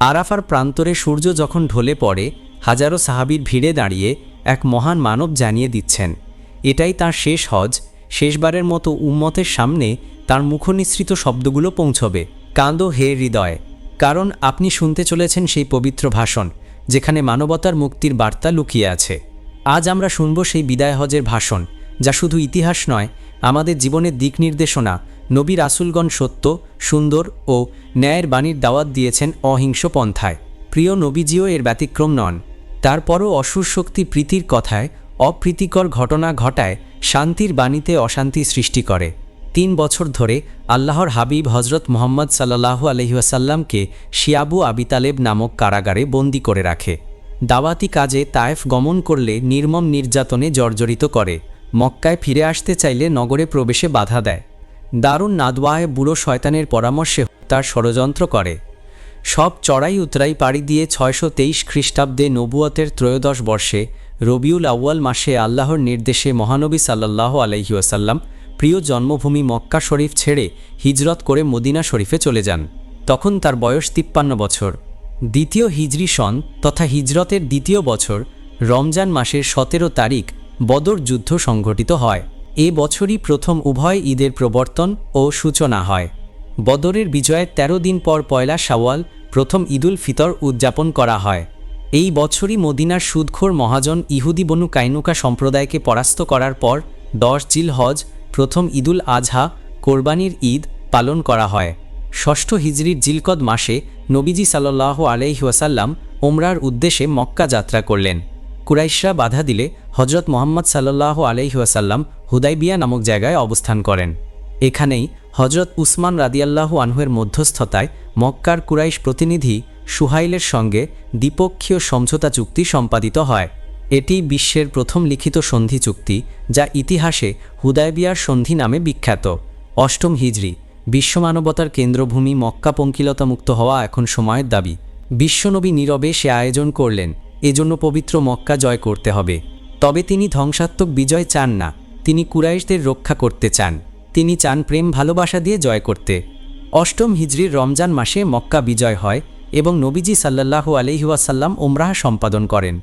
আরাফার প্রান্তরে সূর্য যখন ঢলে পড়ে, হাজারো সাহাবির ভিড়ে দাঁড়িয়ে এক মহান মানব জানিয়ে দিচ্ছেন, এটাই তার শেষ হজ, শেষবারের মতো উম্মতের সামনে তার মুখনিসৃত শব্দগুলো পৌঁছবে। কাঁদো হে হৃদয়, কারণ আপনি শুনতে চলেছেন সেই পবিত্র ভাষণ, যেখানে মানবতার মুক্তির বার্তা লুকিয়ে আছে। আজ আমরা শুনব সেই বিদায় হজের ভাষণ, যা শুধু ইতিহাস নয়, আমাদের জীবনের দিক নির্দেশনা নবী রাসুলগণ সত্য, সুন্দর ও ন্যায়ের বাণীর দাওয়াত দিয়েছেন অহিংস পন্থায়। প্রিয় নবীজিও এর ব্যতিক্রম নন। তারপরও অসুর শক্তি প্রীতির কথায় অপ্রীতিকর ঘটনা ঘটায় শান্তির বাণীতে অশান্তি সৃষ্টি করে। তিন বছর ধরে আল্লাহর হাবিব হজরত মোহাম্মদ সাল্লাহু আলহিহাসাল্লামকে শিয়াবু আবিতালেব নামক কারাগারে বন্দি করে রাখে। দাওয়াতি কাজে তায়েফ গমন করলে নির্মম নির্যাতনে জর্জরিত করে। মক্কায় ফিরে আসতে চাইলে নগরে প্রবেশে বাধা দেয়। দারুণ নাদওয়ায় বুড়ো শয়তানের পরামর্শে তার ষড়যন্ত্র করে। সব চড়াই উতরাই পাড়ি দিয়ে ছয়শো তেইশ খ্রিস্টাব্দে নবুয়তের ত্রয়োদশ বর্ষে রবিউল আউয়াল মাসে আল্লাহর নির্দেশে মহানবী সাল্লাহ আলহিউসাল্লাম প্রিয় জন্মভূমি মক্কা শরীফ ছেড়ে হিজরত করে মদিনা শরীফে চলে যান। তখন তার বয়স তিপ্পান্ন বছর। দ্বিতীয় হিজরি সন তথা হিজরতের দ্বিতীয় বছর রমজান মাসের সতেরো তারিখ বদর যুদ্ধ সংঘটিত হয়। এ বছরই প্রথম উভয় ঈদের প্রবর্তন ও সূচনা হয়। বদরের বিজয়ের ১৩ দিন পর পয়লা শাওয়াল প্রথম ঈদুল ফিতর উদযাপন করা হয়। এই বছরই মদিনার সুদখোর মহাজন ইহুদি বনু কাইনুকা সম্প্রদায়কে পরাস্ত করার পর দশ জিল হজ প্রথম ঈদুল আজহা, কোরবানির ঈদ পালন করা হয়। ষষ্ঠ হিজরির জিলকদ মাসে নবীজি সাল্লাহ আলহিহাসাল্লাম ওমরার উদ্দেশ্যে মক্কা যাত্রা করলেন। কুরাইশরা বাধা দিলে হজরত মোহাম্মদ সাল্লাহ আলহিহাসাল্লাম হুদাইবিয়া নামক জায়গায় অবস্থান করেন। এখানেই হজরত উসমান রাদিয়াল্লাহু আনহুয়ের মধ্যস্থতায় মক্কার কুরাইশ প্রতিনিধি সুহাইলের সঙ্গে দ্বিপক্ষীয় সমঝোতা চুক্তি সম্পাদিত হয়। এটি বিশ্বের প্রথম লিখিত সন্ধি চুক্তি, যা ইতিহাসে হুদায়বিয়ার সন্ধি নামে বিখ্যাত। অষ্টম হিজরি, বিশ্বমানবতার কেন্দ্রভূমি মক্কা পঙ্কিলতামুক্ত হওয়া এখন সময়ের দাবি। বিশ্বনবী নীরবে সে আয়োজন করলেন। এজন্য পবিত্র মক্কা জয় করতে হবে। তবে তিনি ধ্বংসাত্মক বিজয় চান না। তিনি কুরাইশদের রক্ষা করতে চান। তিনি চান প্রেম ভালোবাসা দিয়ে জয় করতে। অষ্টম হিজরির রমজান মাসে মক্কা বিজয় হয় এবং নবীজি সাল্লাল্লাহু আলহিউসাল্লাম ওমরাহ সম্পাদন করেন।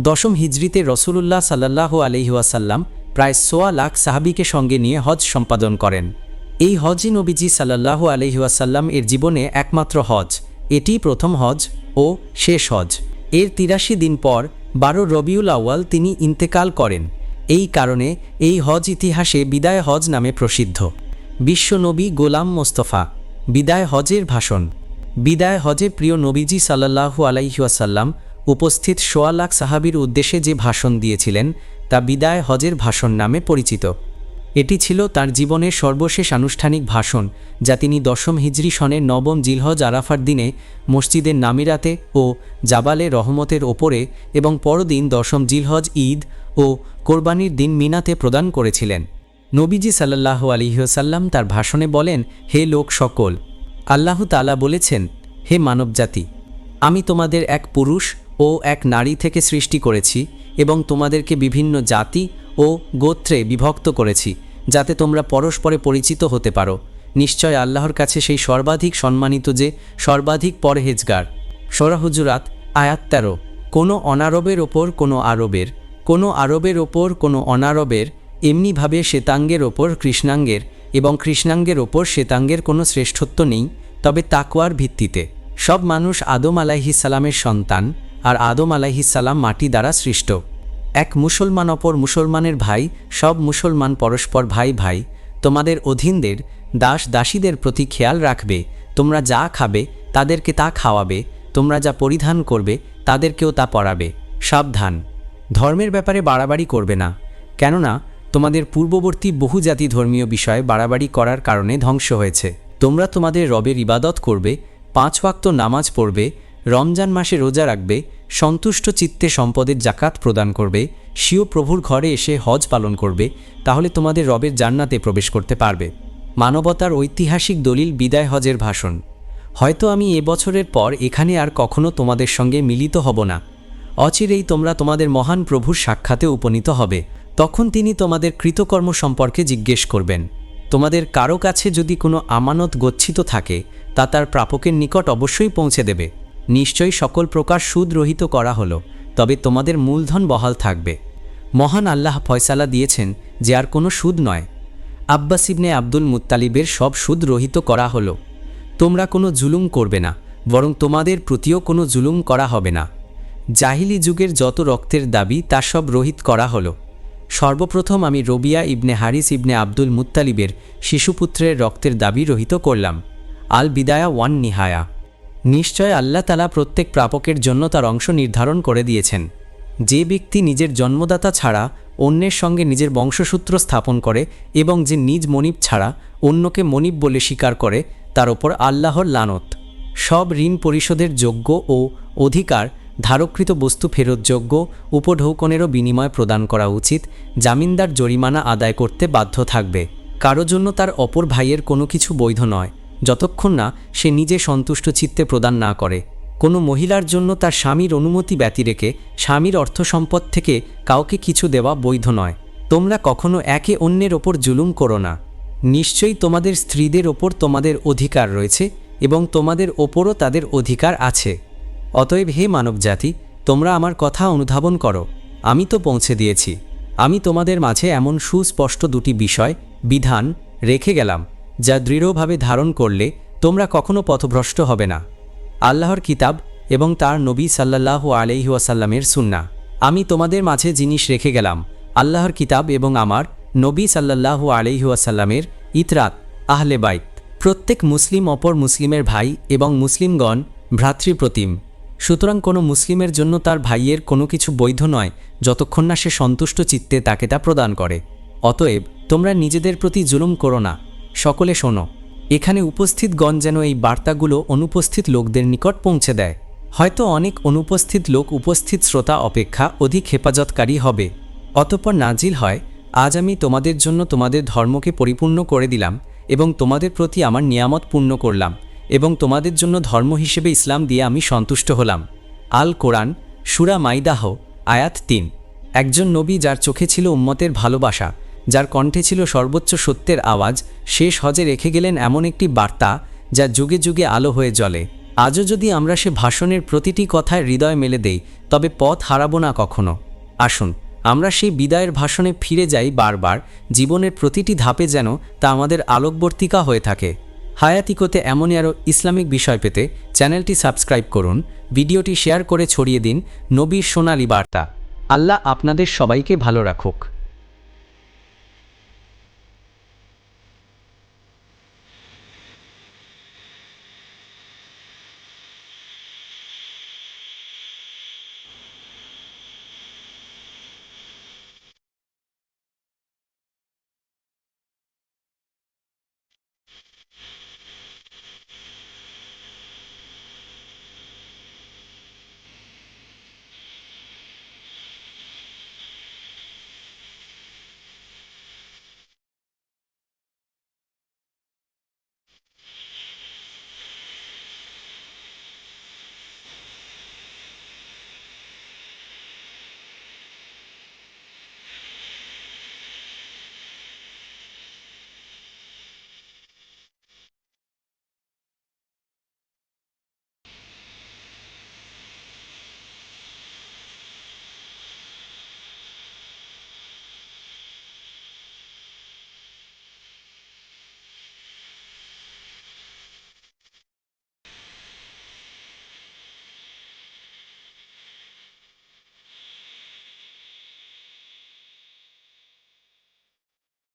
দশম হিজরিতে রসুলুল্লাহ সাল্লাল্লাহু আলহিউসাল্লাম প্রায় সোয়া লাখ সাহাবিকে সঙ্গে নিয়ে হজ সম্পাদন করেন। এই হজই নবীজি সাল্লাল্লাহু আলহিউসাল্লাম এর জীবনে একমাত্র হজ। এটি প্রথম হজ ও শেষ হজ। এর তিরাশি দিন পর, বারো রবিউল আউয়াল তিনি ইন্তেকাল করেন। এই কারণে এই হজ ইতিহাসে বিদায় হজ নামে প্রসিদ্ধ। বিশ্বনবী গোলাম মোস্তফা, বিদায় হজের ভাষণ। বিদায় হজে প্রিয় নবীজি সাল্লাহু আলাইহাসাল্লাম উপস্থিত সোয়া লাখ সাহাবির উদ্দেশ্যে যে ভাষণ দিয়েছিলেন, তা বিদায় হজের ভাষণ নামে পরিচিত। এটি ছিল তার জীবনের সর্বশেষ আনুষ্ঠানিক ভাষণ, যা তিনি দশম হিজরি সনের নবম জিলহজ আরাফার দিনে মসজিদের নামিরাতে ও জাবালে রহমতের ওপরে এবং পরদিন দশম জিলহজ ঈদ ও কোরবানির দিন মিনাতে প্রদান করেছিলেন। নবীজি সাল্লাহ আলিহাসাল্লাম তার ভাষণে বলেন, হে লোক সকল, আল্লাহ তালা বলেছেন, হে মানবজাতি, আমি তোমাদের এক পুরুষ ও এক নারী থেকে সৃষ্টি করেছি এবং তোমাদেরকে বিভিন্ন জাতি ও গোত্রে বিভক্ত করেছি। যাতে তোমরা পরস্পরে পরিচিত হতে পারো। নিশ্চয় আল্লাহর কাছে সেই সর্বাধিক সম্মানিত যে সর্বাধিক পরহেজগার। সরাহুজুরাত আয়াত তেরো। কোনো অনারবের ওপর কোনো আরবের কোনো আরবের ওপর কোনো অনারবের, এমনিভাবে শ্বেতাঙ্গের ওপর কৃষ্ণাঙ্গের এবং কৃষ্ণাঙ্গের ওপর শ্বেতাঙ্গের কোনো শ্রেষ্ঠত্ব নেই, তবে তাকওয়ার ভিত্তিতে। সব মানুষ আদম আলাইহিসালামের সন্তান, আর আদম আলাইহিসাল্লাম মাটি দ্বারা সৃষ্ট। এক মুসলমান অপর মুসলমানের ভাই, সব মুসলমান পরস্পর ভাই ভাই, তোমাদের অধীনদের, দাস দাসীদের প্রতি খেয়াল রাখবে, তোমরা যা খাবে, তাদেরকে তা খাওয়াবে, তোমরা যা পরিধান করবে, তাদেরকেও তা পরাবে। সাবধান। ধর্মের ব্যাপারে বাড়াবাড়ি করবে না। কেননা, তোমাদের পূর্ববর্তী বহু জাতি ধর্মীয় বিষয়ে বাড়াবাড়ি করার কারণে ধ্বংস হয়েছে। তোমরা তোমাদের রবের ইবাদত করবে, পাঁচ ওয়াক্ত নামাজ পড়বে রমজান মাসে রোজা রাখবে, সন্তুষ্ট চিত্তে সম্পদের জাকাত প্রদান করবে, স্বীয় প্রভুর ঘরে এসে হজ পালন করবে, তাহলে তোমাদের রবের জান্নাতে প্রবেশ করতে পারবে। মানবতার ঐতিহাসিক দলিল বিদায় হজের ভাষণ। হয়তো আমি এবছরের পর এখানে আর কখনো তোমাদের সঙ্গে মিলিত হব না। অচিরেই তোমরা তোমাদের মহান প্রভুর সাক্ষাতে উপনীত হবে। তখন তিনি তোমাদের কৃতকর্ম সম্পর্কে জিজ্ঞেস করবেন। তোমাদের কারও কাছে যদি কোনো আমানত গচ্ছিত থাকে, তা তার প্রাপকের নিকট অবশ্যই পৌঁছে দেবে। নিশ্চয়ই সকল প্রকার সুদ রহিত করা হলো, তবে তোমাদের মূলধন বহাল থাকবে। মহান আল্লাহ ফয়সালা দিয়েছেন যে আর কোনো সুদ নয়। আব্বাস ইবনে আব্দুল মুত্তালিবের সব সুদ রহিত করা হলো। তোমরা কোনো জুলুম করবে না, বরং তোমাদের প্রতিও কোনো জুলুম করা হবে না। জাহিলি যুগের যত রক্তের দাবি, তা সব রহিত করা হলো। সর্বপ্রথম আমি রবিয়া ইবনে হারিস ইবনে আব্দুল মুত্তালিবের শিশুপুত্রের রক্তের দাবি রহিত করলাম। আল বিদায়া ওয়ান নিহায়া নিশ্চয় আল্লাহ তালা প্রত্যেক প্রাপকের জন্য তার অংশ নির্ধারণ করে দিয়েছেন। যে ব্যক্তি নিজের জন্মদাতা ছাড়া, অন্যের সঙ্গে নিজের বংশসূত্র স্থাপন করে এবং যে নিজ মনিব ছাড়া, অন্যকে মনিব বলে স্বীকার করে, তার ওপর আল্লাহর লানত। সব ঋণ পরিশোধের যোগ্য ও অধিকার ধারকৃত বস্তু ফেরতযোগ্য উপঢৌকনেরও বিনিময় প্রদান করা উচিত, জামিনদার জরিমানা আদায় করতে বাধ্য থাকবে। কারও জন্য তার অপর ভাইয়ের কোনো কিছু বৈধ নয়। যতক্ষণ না সে নিজে সন্তুষ্ট চিত্তে প্রদান না করে। কোনো মহিলার জন্য তার স্বামীর অনুমতি ব্যতি রেখে স্বামীর অর্থ সম্পদ থেকে কাউকে কিছু দেওয়া বৈধ নয়। তোমরা কখনো একে অন্যের ওপর জুলুম করো না। নিশ্চয়ই তোমাদের স্ত্রীদের ওপর তোমাদের অধিকার রয়েছে এবং তোমাদের ওপরও তাদের অধিকার আছে। অতএব হে মানবজাতি, তোমরা আমার কথা অনুধাবন করো। আমি তো পৌঁছে দিয়েছি। আমি তোমাদের মাঝে এমন সুস্পষ্ট দুটি বিষয়, বিধান রেখে গেলাম। যা দৃঢ়ভাবে ধারণ করলে তোমরা কখনো পথভ্রষ্ট হবে না। আল্লাহর কিতাব এবং তার নবী সাল্লাহ আলহি ওয়াসাল্লামের সুন্না আমি তোমাদের মাঝে জিনিস রেখে গেলাম, আল্লাহর কিতাব এবং আমার নবী সাল্লাহ আলহি ওয়াসাল্লামের ইতরাত, আহলে বাইত। প্রত্যেক মুসলিম অপর মুসলিমের ভাই এবং মুসলিমগণ ভ্রাতৃপ্রতিম। সুতরাং কোনো মুসলিমের জন্য তার ভাইয়ের কোনো কিছু বৈধ নয়, যতক্ষণ না সে সন্তুষ্ট চিত্তে তাকে তা প্রদান করে। অতএব তোমরা নিজেদের প্রতি জুলুম করো না। সকলে শোনো, এখানে উপস্থিতগণ যেন এই বার্তাগুলো অনুপস্থিত লোকদের নিকট পৌঁছে দেয়। হয়তো অনেক অনুপস্থিত লোক উপস্থিত শ্রোতা অপেক্ষা অধিক হেফাজতকারী হবে। অতঃপর নাজিল হয়, আজ আমি তোমাদের জন্য তোমাদের ধর্মকে পরিপূর্ণ করে দিলাম এবং তোমাদের প্রতি আমার নিয়ামত পূর্ণ করলাম এবং তোমাদের জন্য ধর্ম হিসেবে ইসলাম দিয়ে আমি সন্তুষ্ট হলাম। আল কোরআন, সুরা মাইদাহ, আয়াত তিন। একজন নবী যার চোখে ছিল উম্মতের ভালোবাসা যার কণ্ঠে ছিল সর্বোচ্চ সত্যের আওয়াজ শেষ হজে রেখে গেলেন এমন একটি বার্তা যা যুগে যুগে আলো হয়ে জ্বলে। আজও যদি আমরা সে ভাষণের প্রতিটি কথায় হৃদয় মেলে দেই, তবে পথ হারাবো না কখনো। আসুন, আমরা সেই বিদায়ের ভাষণে ফিরে যাই বারবার, জীবনের প্রতিটি ধাপে যেন তা আমাদের আলোকবর্তিকা হয়ে থাকে। হায়াতিকোতে এমনই আরও ইসলামিক বিষয় পেতে চ্যানেলটি সাবস্ক্রাইব করুন, ভিডিওটি শেয়ার করে ছড়িয়ে দিন নবীর সোনালি বার্তা। আল্লাহ আপনাদের সবাইকে ভালো রাখুক।